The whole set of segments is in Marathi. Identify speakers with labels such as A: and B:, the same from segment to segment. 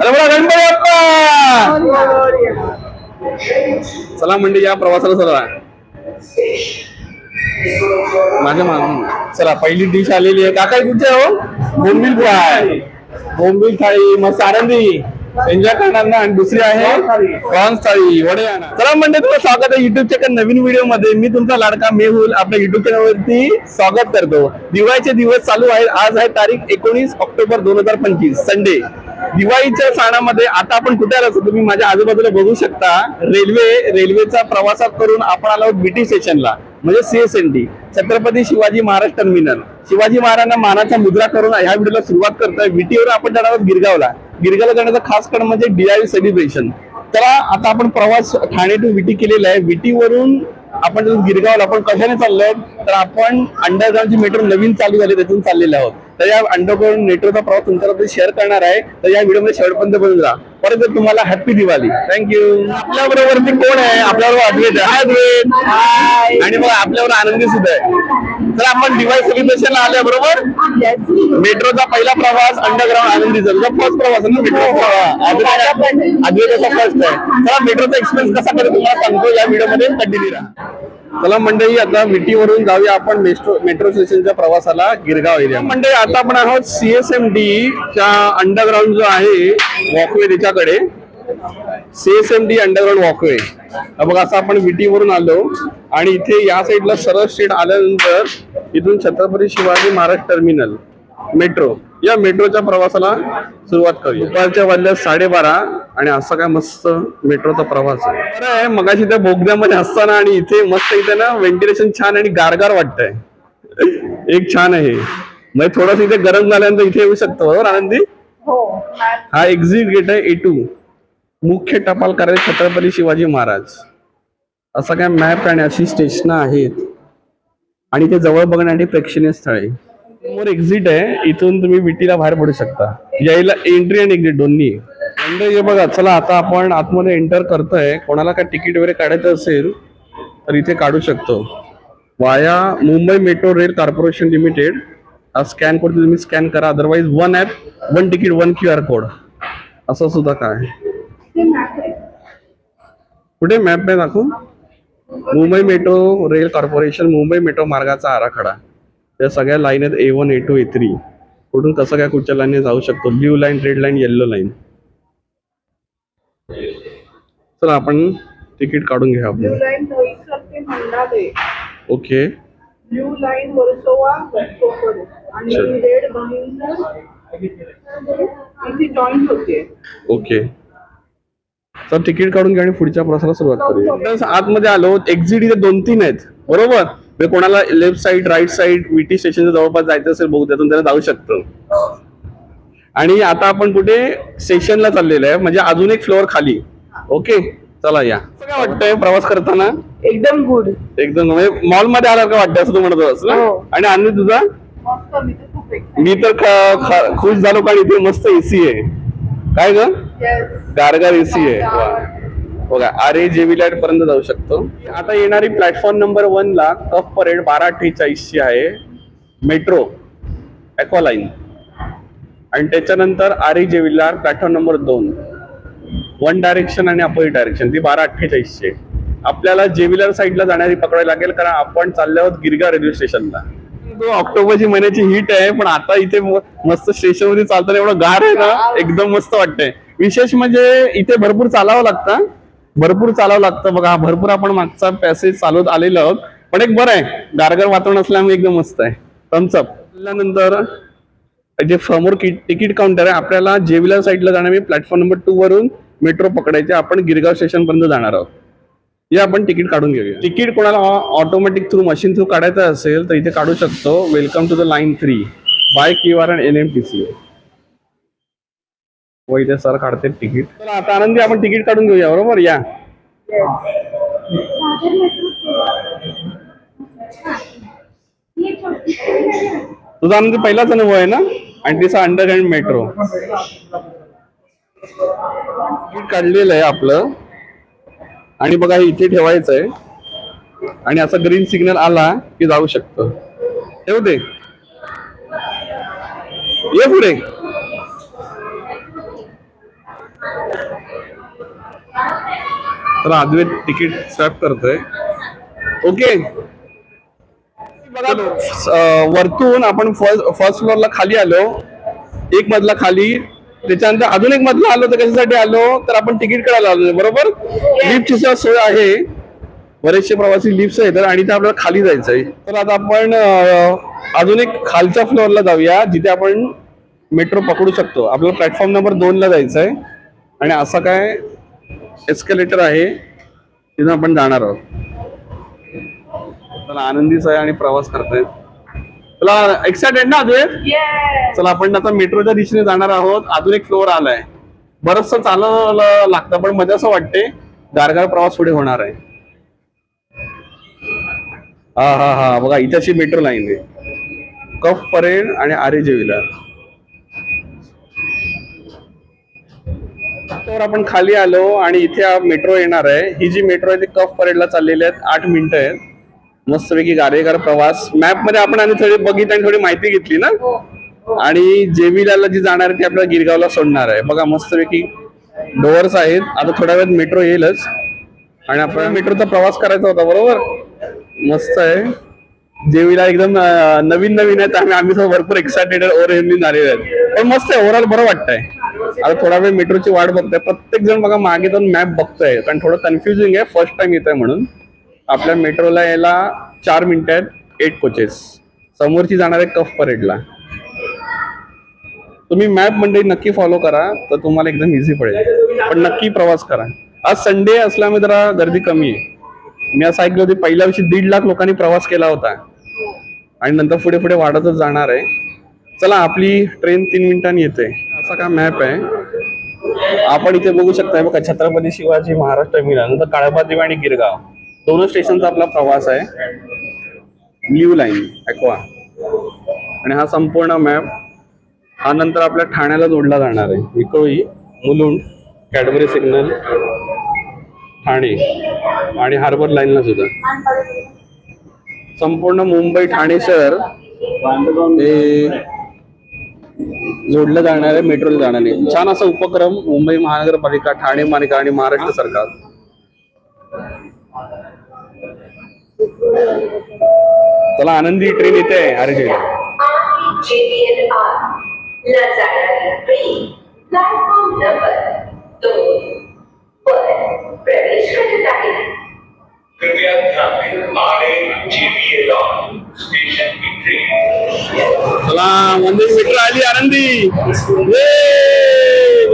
A: अरे बघा गणपती बाप्पा! चला म्हणजे या प्रवासाला चला. माझ्या मा- चला पहिली डिश आलेली आहे. काका कुठे हो. बोंबील फ्राय. बोंबील थाळी मस्त आनंदी एन्जॉय करणार ना. आणि दुसरी आहे प्रॉन्स थाळी. चला म्हणजे तुला स्वागत आहे युट्यूबच्या एका नवीन व्हिडिओमध्ये मी तुमचा लाडका मेहुल आपल्या युट्यूब चॅनलवरती स्वागत करतो. दिवाळीचे दिवस चालू आहेत. आज आहे तारीख एकोणीस ऑक्टोबर दोन हजार पंचवीस संडे दिवाळीच्या सणामध्ये आता आपण कुठे आलो तुम्ही माझ्या आजूबाजूला बघू शकता. रेल्वे रेल्वेचा प्रवासात करून आपण आलो बीटी स्टेशनला म्हणजे सीएसएनडी छत्रपती शिवाजी महाराज टर्मिनल शिवाजी महाराजांना मानाचा मुद्रा करून ह्या व्हिडिओला सुरुवात करतोय. बीटीवर आपण जाणार आहोत गिरगावला. गिरगावला जाण्याचं खास कारण म्हणजे डीआय सेलिब्रेशन तर आता आपण प्रवास ठाणे टू विटी केलेला आहे. विटी वरून आपण जर गिरगावला आपण कशाने चाललोय? तर आपण अंडरग्राऊंडची मेट्रो नवीन चालू झाली त्यातून चाललेले आहोत. तर या अंडरग्राऊंड मेट्रोचा प्रवास तुमच्याबरोबर शेअर करणार आहे. तर या व्हिडिओमध्ये शेवटपर्यंत बघून जा. परत एकदा तुम्हाला हॅपी दिवाळी. थँक्यू आपल्या बरोबर कोण आहे? आपल्याबरोबर अद्वैत आहे. अद्वैत. आणि मग आपल्यावर आनंदी सुद्धा आहे. तर आपण सेलिब्रेशनला आल्या बरोबर मेट्रोचा पहिला प्रवास अंडरग्राऊंड आनंदीचा. तुझा फर्स्ट प्रवास आहे ना मेट्रो. अद्वैताचा फर्स्ट आहे. चला मेट्रोचा एक्सपिरियन्स कसा करेल तुम्हाला सांगतो या व्हिडिओमध्ये कंटिन्यू राहा. चला मंडळी आता विटीवरून जाऊया आपण मेट्रो मेट्रो स्टेशनच्या प्रवासाला गिरगाव एरिया मंडळी आता आपण आहोत सीएसएम डी च्या अंडरग्राऊंड जो आहे वॉकवे त्याच्याकडे. सीएसएम डी अंडरग्राऊंड वॉकवे बघा असं आपण विटीवरून आलो आणि इथे या साईडला सरळ स्ट्रीट आल्यानंतर इथून छत्रपती शिवाजी महाराज टर्मिनल मेट्रो या मेट्रोच्या प्रवासाला सुरुवात करूया. दुपारच्या वाजल्या साडेबारा आणि असा काय मस्त मेट्रोचा प्रवास आहे. मगाशी त्या बोगद्यामध्ये असताना आणि इथे मस्त इथे ना व्हेंटिलेशन छान आणि गारगार वाटतंय. एक छान आहे. म्हणजे थोडस इथे गरम झाल्यानंतर इथे येऊ शकतो बरोबर आनंदी? हा. एक्झिट गेट आहे ए टू मुख्य टपाल कार्यालय छत्रपती शिवाजी महाराज. असा काय मॅप आणि अशी स्टेशन आहेत. आणि ते जवळ बघण्यासाठी प्रेक्षणीय स्थळ आहे. समोर एक्झिट आहे. इथून तुम्ही विटीला बाहेर पडू शकता. यायला एंट्री आणि एक्झिट दोन्ही. आहे. म्हणजे हे बघा चला आता आपण आतमध्ये एंटर करतोय. कोणाला काय तिकीट वगैरे काढायचं असेल तर इथे काढू शकतो. Via Mumbai metro rail corporation limited हा स्कॅन कोड तुम्ही स्कॅन करा. Otherwise one app one ticket one Q R code असं सुद्धा काय? कुठे मॅप आहे दाखवू? Mumbai metro rail corporation Mumbai metro मार्गाचा आराखडा. त्या सगळ्या लाईन आहेत A one A two A three कुठून कसं काय कुठच्या लाईनने जाऊ शकतो? Blue line red line yellow line चला आपण तिकीट काढून घ्या आपण ओके.
B: ब्ल्यू लाईन वर्सोवा आणि. Red
A: okay. तर तिकीट काढून घ्या आणि पुढच्या प्रवासाला सुरुवात करूया. आतमध्ये आलो एक्झिट इथे दोन तीन आहेत. बरोबर? म्हणजे कोणाला left side right side VT स्टेशनच्या जवळपास जायचं असेल बहुत्यातून त्याला जाऊ शकतो. आणि आता आपण कुठे? स्टेशनला चाललेलो आहे. म्हणजे अजून एक फ्लोअर खाली. ओके चला या. असं काय वाटतंय प्रवास करताना?
B: एकदम गुड
A: एकदम म्हणजे मॉलमध्ये आला का वाटतं असं तू म्हणत होतास ना?
B: हो.
A: आणि अन्वी तुझा?
B: मी तर
A: खुश झालो कारण इथे मस्त एसी आहे. काय ग. गारगार एसी आहे. वा. बघा आर ए जेवी लाइट पर्यंत जाऊ शकतो. आता येणारी प्लॅटफॉर्म नंबर वन ला कफ परेड बारा अठ्ठेचाळीस ची आहे मेट्रो लाईन आणि त्याच्यानंतर आर ए जेवीला प्लॅटफॉर्म नंबर दोन. वन डायरेक्शन आणि अपोजिट डायरेक्शन ती बारा अठ्ठेचाळीस ची आहे. आपल्याला जेविलर साईडला जाणारी पकडायला लागेल कारण आपण चालले आहोत गिरगाव रेल्वे स्टेशनला. ऑक्टोबरची महिन्याची हीट आहे पण आता इथे म- मस्त स्टेशनमध्ये चालताना एवढं गार आहे ना एकदम मस्त वाटतंय. विशेष म्हणजे इथे भरपूर चालावं लागतं. भरपूर चालावं लागतं. बघा भरपूर आपण मागचा पॅसेज चालवत आलेलो आहोत. पण एक बरं आहे. गारगर वातावरण असल्यामुळे एकदम मस्त आहे. थम्सअप त्यानंतर जे समोर तिकीट काउंटर आहे आपल्याला जेविला साईडला जाण्यासाठी प्लॅटफॉर्म नंबर टू वरून मेट्रो पकडायचे. आपण गिरगाव स्टेशन पर्यंत जाणार आहोत. हे आपण तिकीट काढून घेऊया. तिकीट कोणाला ऑटोमॅटिक थ्रू मशीन थ्रू काढायचं असेल तर इथे काढू शकतो. Welcome to the line three by Q R N M T C व इथे सर काढते तिकीट. चला आता आनंदी आपण तिकीट काढून घेऊया बरोबर? या. तुझा आनंदी पहिलाच अनुभव आहे ना? आणि तिचा अंडरग्राऊंड मेट्रो. तिकीट काढलेलं आहे आपलं. आणि बघा हे इथे ठेवायचं आहे. आणि असा ग्रीन सिग्नल आला की जाऊ शकतो. ठेवते ये पुढे. तर अद्वैत तिकीट स्वॅप करतोय. ओके. बघा. वरतून आपण फर्स्ट फर्स्ट फ्लोअरला खाली आलो. एक मजला खाली. त्याच्यानंतर अजून एक मजला आलो तर कशासाठी आलो? तर आपण तिकीट काढायला आलो बरोबर? लिफ्टची सुद्धा सोय आहे. बरेचसे प्रवासी लिफ्ट येतात आणि ते आपल्याला खाली जायचंय. तर आता आपण अजून एक खालच्या फ्लोअरला जाऊया जिथे आपण मेट्रो पकडू शकतो. आपल्याला प्लॅटफॉर्म नंबर दोन ला जायचं आहे आणि असा काय एस्केलेटर आहे. तिथं आपण जाणार आहोत. चला आनंदीच आहे आणि प्रवास करतोय. तुला एक्साइटेड ना अद्वैत
B: Yes.
A: चला आपण आता मेट्रोच्या दिशेने जाणार आहोत. अजून एक फ्लोअर आलाय. बरचस चालायला लागतं पण मजा असं वाटते. गारगार प्रवास पुढे होणार आहे. हा हा हा. बघा इथेची मेट्रो लाईन आहे. कफ परेड आणि आरे जेविला. तर आपण खाली आलो आणि इथे मेट्रो येणार आहे. ही जी मेट्रो आहे ती कफ परेडला चाललेली आहेत. आठ मिनिटं आहेत. मस्तपैकी गारेगार प्रवास. मॅपमध्ये आपण आणि थोडी बघितली आणि थोडी माहिती घेतली ना? आणि जेविलाला जी जाणार आहे ती आपल्याला गिरगावला सोडणार आहे. बघा मस्तपैकी डोअर्स आहेत. आता थोड्या वेळात मेट्रो येईलच. आणि आपल्याला मेट्रोचा प्रवास करायचा होता बरोबर? मस्त आहे. जेवीला एकदम नवीन नवीन आहेत आणि आम्ही भरपूर एक्सायटेड ओव्हर झालेले आहेत. पण मस्त आहे ओव्हरऑल बरं वाटतंय. आता थोडा वेळ मेट्रोची वाट बघतोय. प्रत्येक जण बघा मागे जाऊन मॅप बघतोय. कारण थोडं कन्फ्युजिंग आहे फर्स्ट टाइम येत आहे म्हणून. आपल्या मेट्रोला यायला चार मिनिटं आहेत एट कोचेस समोरची जाणार आहे कफ परेडला तुम्ही मॅप मंडळी नक्की फॉलो करा तर तुम्हाला एकदम इझी पडेल. पण नक्की प्रवास करा. आज संडे असल्यामुळे जरा गर्दी कमी आहे. मी असं ऐकलं होते पहिल्या वर्षी दीड लाख लोकांनी प्रवास केला होता. आणि नंतर पुढे पुढे वाढतच जाणार आहे. चला आपली ट्रेन तीन मिनिटांनी येते. असा का मॅप आहे. आपण इथे बघू शकताय बघा छत्रपती शिवाजी महाराज टर्मिनल नंतर काळाबादेवी आणि गिरगाव. दोन स्टेशनचा आपला प्रवास आहे. ब्ल्यू लाईन ॲक्वा आणि हा संपूर्ण मॅप हा नंतर आपल्या ठाण्याला जोडला जाणार आहे. Vikhroli Mulund Cadbury signal Thane. आणि हार्बर लाईनला सुद्धा. संपूर्ण मुंबई ठाणे शहर हे जोडलं जाणार आहे मेट्रोला जाणार आहे. छान असा उपक्रम मुंबई महानगरपालिका ठाणे मालिका आणि महाराष्ट्र सरकार. चला आनंदी ट्रेन येते आहे अरे
C: प्लॅटफॉर्म नंबर दोन. वर प्रवेश करत आहे.
D: कृपया ध्यान दें आगे जेबीएलआर स्टेशन की ट्रेन
A: चला मंदिर मेट्रो आली आनंदी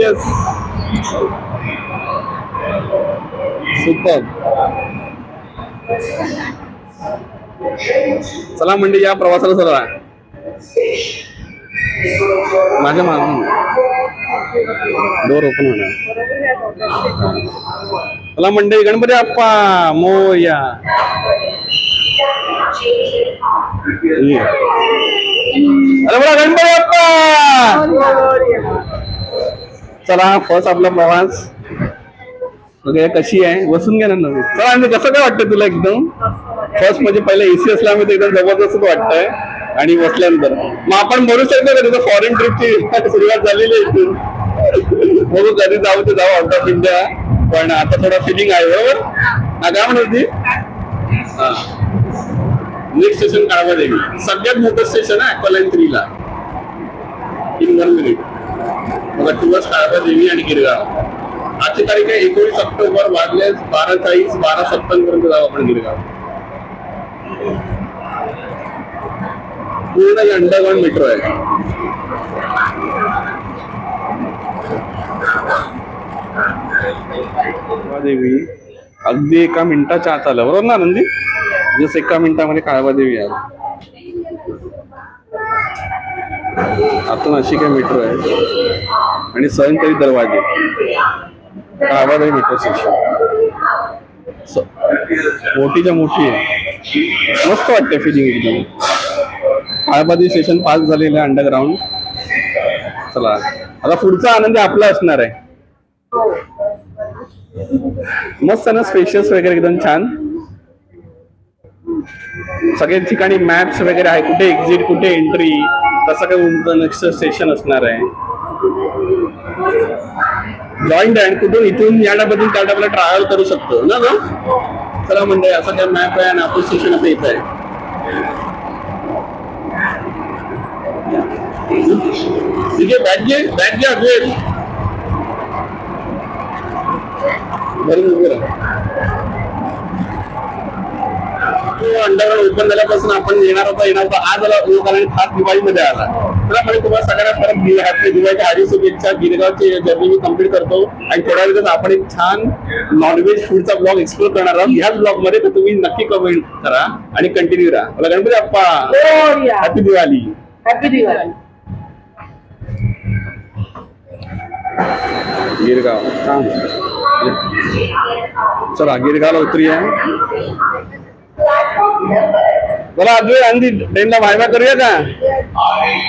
A: यस सुपर चला म्हणजे या प्रवासाला चला माझ्या मागून डोर ओपन होणार. चला मंडळी गणपती आप्पा मोया अरे बघा गणपती आप्पा चला फर्स्ट आपला प्रवास. वगैरे कशी आहे. बसून घ्या ना नवीन. चला आणि कसं काय वाटतं तुला एकदम? फर्स्ट म्हणजे पहिला एसी असल्यामुळे एकदम जबरदस्त वाटतंय. आणि बसल्यानंतर मग आपण म्हणू शकतो का तिथं फॉरेन ट्रिपची सुरुवात झालेली आहे इथून? बघू कधी जाऊ ते जाऊ आउट ऑफ इंडिया पण आता थोडा फिलिंग आहे बरोबर? हा काय म्हणत होती? हा. नेक्स्ट स्टेशन काळवा देवी सगळ्यात मोठं स्टेशन आहे अक्वालाईन थ्रीला इन वन मिनिट बघा टुवर्स काळवा देवी आणि गिरगाव. आजची तारीख आहे एकोणीस ऑक्टोबर वाजल्यास बारा चाळीस बारा सत्तावन्न पर्यंत जाऊ आपण गिरगाव. पूर्ण अंडरग्राउंड मेट्रो आहे. देवी अगदी एका मिनिटाच्या आत आलं. बरोबर ना नंदी जस एका मिनिटामध्ये काळबादेवी आहे आतून अशी काय मेट्रो आहे. आणि सहनकरी दरवाजे. काळबादेवी मेट्रो स्टेशन मोठीच्या मोठी आहे. मस्त वाटते फिलिंग एकदम. काळबादेवी स्टेशन पास झालेलं आहे अंडरग्राऊंड चला आता पुढचा आनंद आपला असणार आहे. मस्त ना स्पेशियस वगैरे एकदम छान. सगळ्या ठिकाणी मॅप्स वगैरे आहे कुठे एक्झिट कुठे एंट्री कसं काय तुमचं नेक्स्ट स्टेशन असणार आहे. जॉईंट आहे कुठून इथून या डब्यातून त्या डब्याला ट्रॅव्हल करू शकतो ना ग? चला म्हणजे असं काय मॅप आहे आणि आपण स्टेशन आता येत आहे. ठीक अद्वैत बरं उभं राहा. अंडरग्राउंड ओपन झाल्यापासून आपण येणार होता येणार होता. आज आला तो खास दिवाळीमध्ये आला. तुम्हाला सगळ्यांना परत दि- happy दिवाळीच्या हार्दिक शुभेच्छा. गिरगावची जर्नी मी कंप्लीट करतो. आणि थोड्या वेळात आपण एक छान नॉनव्हेज फूडचा ब्लॉग एक्सप्लोर करणार आहोत. ह्याच ब्लॉगमध्ये तर तुम्ही नक्की कमेंट करा आणि कंटिन्यू राहा. मला गणपती
B: मोरया.
A: हॅपी दिवाळी.
B: हॅपी दिवाळी.
A: गिरगाव. चला गिरगावला उतरूया बोला अजून आणखी ट्रेनला बाय बाय करूया का?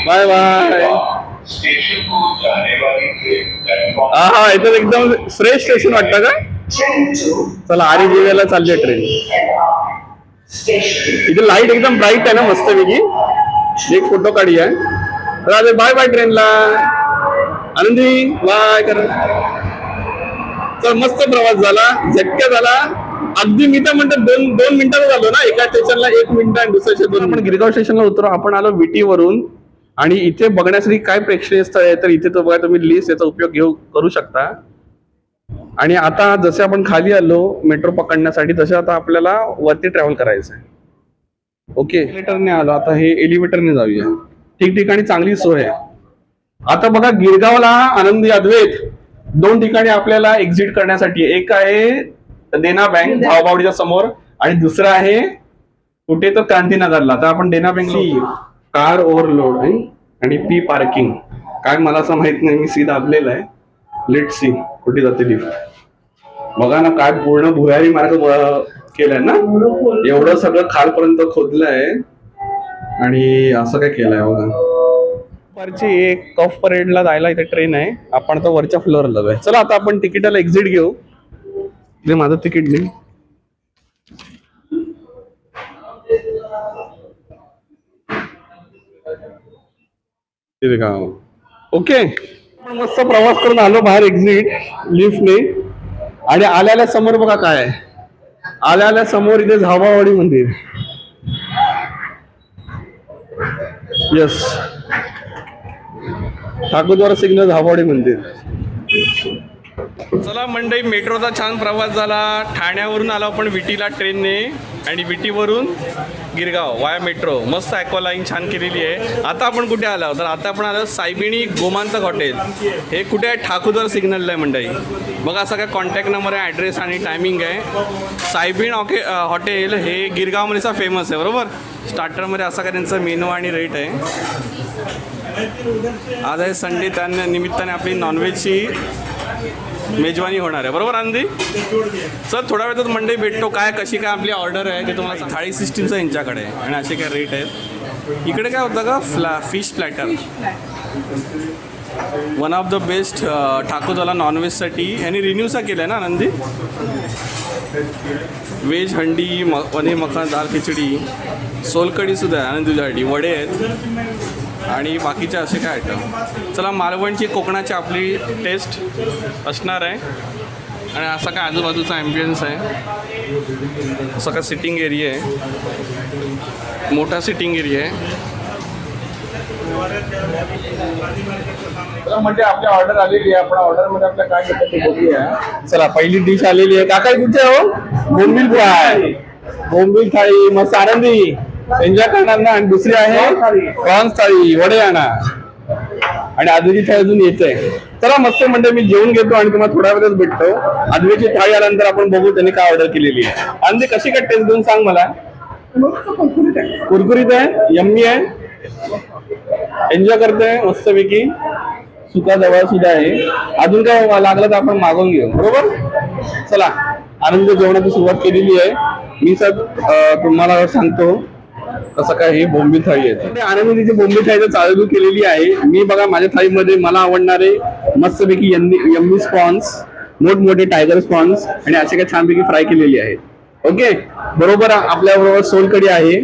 A: Bye bye. हा हा इथं एकदम फ्रेश स्टेशन वाटतं का? चला आरी जिव्याला चालली ट्रेन इथे लाइट एकदम ब्राईट आहे ना मस्त पैकी एक फोटो काढूया. बाय बाय ट्रेनला आनंदी बाय कर. तर मस्त प्रवास झाला झटका झाला. अगदी मी तर म्हणतो दोन दोन मिनिटात झालो ना एका स्टेशनला एक मिनिट आणि दुसऱ्या स्टेशन आपण गिरगाव स्टेशनला उतरू आपण आलो विटी वरून आणि इथे बघण्यासाठी काय प्रेक्षणीय स्थळ आहे तर इथे तो बघा तुम्ही लिस्ट याचा उपयोग घेऊ करू शकता. आणि आता जसे आपण खाली आलो मेट्रो पकडण्यासाठी तसे आता आपल्याला वरती ट्रॅव्हल करायचं आहे ओके एलिव्हेटरने आलो आता हे एलिव्हेटरने जाऊया. ठिकठिकाणी चांगली सोय आहे. आता बघा गिरगावला आनंदी अद्वैत दोन ठिकाणी आपल्याला एक्झिट करण्यासाठी. एक आहे देना बँक धावबावडीच्या समोर आणि दुसरं आहे कुठे तर क्रांतीनगरला. तर आपण देना बँक कार ओव्हरलोड आणि पी पार्किंग काय मला असं माहीत नाही मी सी दाबलेलं आहे. लेट सी कुठे जाते लिफ्ट बघा ना काय पूर्ण भुयारी मार्ग केलाय ना? एवढं सगळं खालपर्यंत खोदलंय. आणि असं काय केलंय बघा. दुपारची एक कफ परेडला जायला इथे ट्रेन आहे. आपण आता वरच्या फ्लोअरला जाऊया. चला आता आपण तिकिटाला एक्झिट घेऊ. जे माझं तिकीट नाही का ओके. आपण मस्त प्रवास करून आलो बाहेर एक्झिट लिफ्टने आणि आल्याला समोर बघा काय आल्याला आल्या समोर इथे झाबावाडी मंदिर. यस ठाकूरद्वारा सिग्नल झाबावाडी मंदिर. चला मंडई मेट्रोचा छान प्रवास झाला. ठाण्यावरून आलो आपण विटीला ट्रेनने आणि विटीवरून गिरगाव वाया मेट्रो. मस्त ॲक्वालाईन छान केलेली आहे. आता आपण कुठे आलो? तर आता आपण आलो सायबिणी गोमांतक हॉटेल हे कुठे आहे? ठाकूरद्वार सिग्नलला आहे मंडई. बघा असा काय कॉन्टॅक्ट नंबर आहे ॲड्रेस आणि टायमिंग आहे. सायबीण ऑके हॉटेल हे गिरगावमध्येचा फेमस आहे बरोबर? स्टार्टरमध्ये असा काय त्यांचा मेनू आणि रेट आहे. आज आहे संडे त्या निमित्ताने आपली नॉनव्हेजची मेजवानी होणार आहे. बरोबर आनंदी? सर थोड्या वेळात मंडई भेटतो. काय कशी काय आपली ऑर्डर आहे ते तुम्हाला थाळी सिस्टीमचं यांच्याकडे आहे आणि असे काय रेट आहेत? इकडे काय होतं का? फ्लॅ fish platter one of the best ठाकूरवाला नॉनव्हेजसाठी यांनी रिन्यूचा केला आहे ना आनंदी? व्हेज हंडी म पनीर मखन दाल खिचडी. सोलकडी सुद्धा आहे आनंद तुझ्यासाठी. वडे आहेत. आणि बाकीचे असे काय आयटम चला मालवणची कोकणाची आपली टेस्ट असणार आहे. आणि असा काय आजूबाजूचा ॲम्बियन्स आहे. असा काय सिटिंग एरिया आहे. मोठा सिटिंग एरिया आहे. म्हणजे आपली ऑर्डर आलेली आहे. आपण ऑर्डरमध्ये आपल्या काय घेतं ते बघूया. चला पहिली डिश आलेली आहे. काका कुठे हो. बोंबील फ्राय. बोंबील थाळी मस्त आनंदी. त्यांच्या कारणांना आणि दुसरी आहे प्रॉन्स थाळी वडे आणा आणि आदवीची थाळी अजून येते. चला मस्त म्हणजे मी जेवून घेतो आणि तुम्हाला थोड्या वेळात भेटतो. आदवीची थाळी आल्यानंतर आपण बघू त्यांनी काय ऑर्डर केलेली आहे. आनंदी कशी काय टेस्ट देऊन सांग मला? कुरकुरीत आहे. यम्मी आहे. एन्जॉय करतोय मस्तपैकी. सुका जवळ सुद्धा आहे. अजून काय लागलं तर आपण मागवून घेऊ. बरोबर? चला आनंद जेवणाची सुरुवात केलेली आहे. मी सर तुम्हाला सांगतो. कसं काय ही बोंबी थाळी आहे. ते आनंदीची बोंबी थाळी तर चालू केलेली आहे. मी बघा माझ्या थाळीमध्ये मला आवडणारे मस्तपैकी यम्मी यम्मी स्पॉन्स मोठमोठे टायगर स्पॉन्स आणि असे काही छानपैकी फ्राय केलेली आहेत. ओके बरोबर आपल्या बरोबर सोलकडी आहे.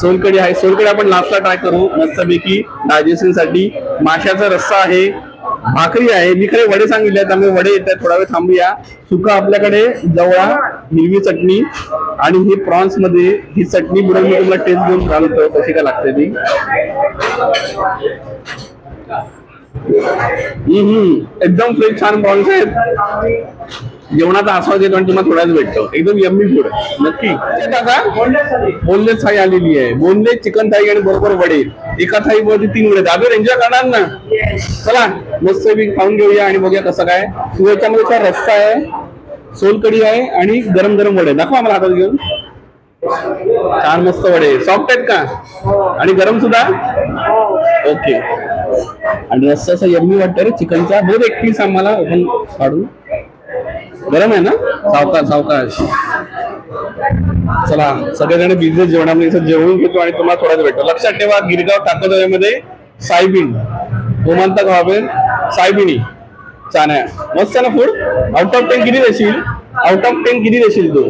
A: सोलकडी आहे. सोलकडी आपण लास्टला ट्राय करू. मस्तपैकी डायजेशनसाठी माशाचा रस्सा आहे. भाकरी आहे. मी खरे वडे सांगितले आहेत, त्यामुळे वडे येतात. थोडा वेळ थांबूया. सुका आपल्याकडे जवळा हिरवी चटणी आणि ही प्रॉन्समध्ये ही चटणी बुडवून मी तुम्हाला टेस्ट देऊन सांगतो कशी काय लागते ती? एकदम फ्रेश छान प्रॉन्स आहेत. जेवणाचा आस्वाद येतो आणि तुम्हाला थोडाच भेटतो. एकदम यम्मी फूड नक्की. हे काका बोनलेस थाळी. आलेली आहे. बोनलेस चिकन थाळी आणि बरोबर वडे. एका थाळी मध्ये तीन वडे दादर एन्जॉय करणार ना? चला मस्त खाऊन घेऊया आणि बघूया कसं काय तू याच्यामध्ये काय रस्सा आहे सोलकडी आहे आणि गरम गरम वडे. दाखवा मला हातात घेऊन. छान मस्त वडे. सॉफ्ट आहेत का? आणि गरम सुद्धा? ओके आणि रस्सा असा यम्मी वाटतं रे चिकनचा बहुत एक पीस आम्हाला ओपन काढून. गरम आहे ना? सावकाश सावकाश चला सगळेजण बिझनेस जेवणामध्ये जेवून घेतो आणि तुम्हाला थोडाच भेटतो. लक्षात ठेवा गिरगाव टाकोदऱ्यामध्ये सायबीन गोमांता गावाबेन सायबिनी छान आहे मस्त ना फूड आउट ऑफ टेन किती देशील? आउट ऑफ टेन किती देशील तू?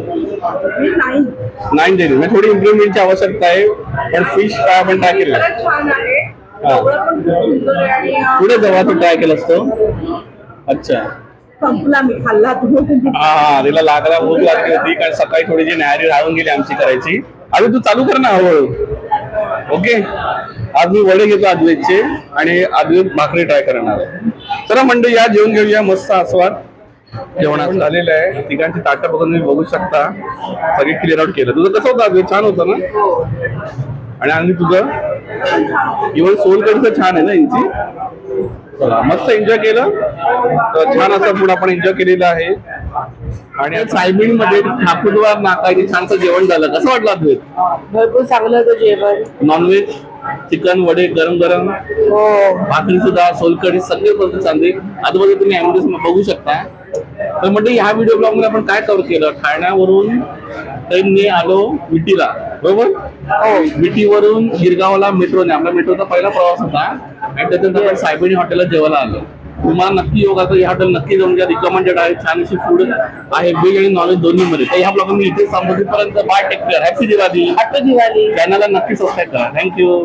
A: नाईन देईल म्हणजे थोडी इम्प्रुव्हमेंटची आवश्यकता आहे पण फिश फ्राय आपण ट्राय पुढे जेव्हा तू ट्राय केलं असतो. अच्छा.
B: संपला मी खाल्ला तुम्ही.
A: हा हा तिला लागला भूक लागली होती कारण सकाळी थोडी जी न्यारी राहून गेली आमची करायची. अरे तू चालू कर ना हळूहळू. ओके? आज मी वडे घेतो अद्वैतचे आणि अद्वैत भाकरी ट्राय करणार. चला मंडळी या जेवण घेऊया मस्त आस्वाद. जेवणाचं झालेलं आहे. तिघांची ताटं बघून तुम्ही बघू शकता. सगळी क्लिअर आउट केलं. तुझं कसं होतं अद्वैत? छान होतं ना? आणि आणि तुझं इव्हन सोलकडचं छान आहे ना यांची चला मस्त एन्जॉय केलं. तर छान असं फूड आपण एन्जॉय केलेलं आहे. आणि सायबीणमध्ये ठाकूरवार नाका इथे छानसं जेवण झालं. कसं वाटलं अद्वैत
B: भरपूर चांगलं होतं जेवण.
A: नॉनव्हेज चिकन वडे गरम गरम.
B: हो.
A: भाकरी सुद्धा सोलकढी सगळे पदार्थ चांगले. आजूबाजू तुम्ही ऍम्ब्युलन्स बघू शकता. तर म्हणजे ह्या व्हिडिओ ब्लॉगमध्ये आपण काय कव्हर केलं? ठाण्यावरून ट्रेनने आलो विटीला. बरोबर? विटीवरून गिरगावला मेट्रोने आपला मेट्रोचा पहिला प्रवास होता. आणि त्याच्यानंतर आपण सायबणी हॉटेलला जेवायला आलो. तुम्हाला नक्की योग आता हे हॉटेल नक्की जाऊन घ्या रिकमेंडेड आहे. छान अशी फूड आहे. व्हेज आणि नॉनव्हेज दोन्ही मध्ये. तर ह्या ब्लॉग मी इथे संबोधित पर्यंत bye take care happy Diwali
B: happy Diwali
A: चॅनलला नक्की सबस्क्राईब करा. थँक्यू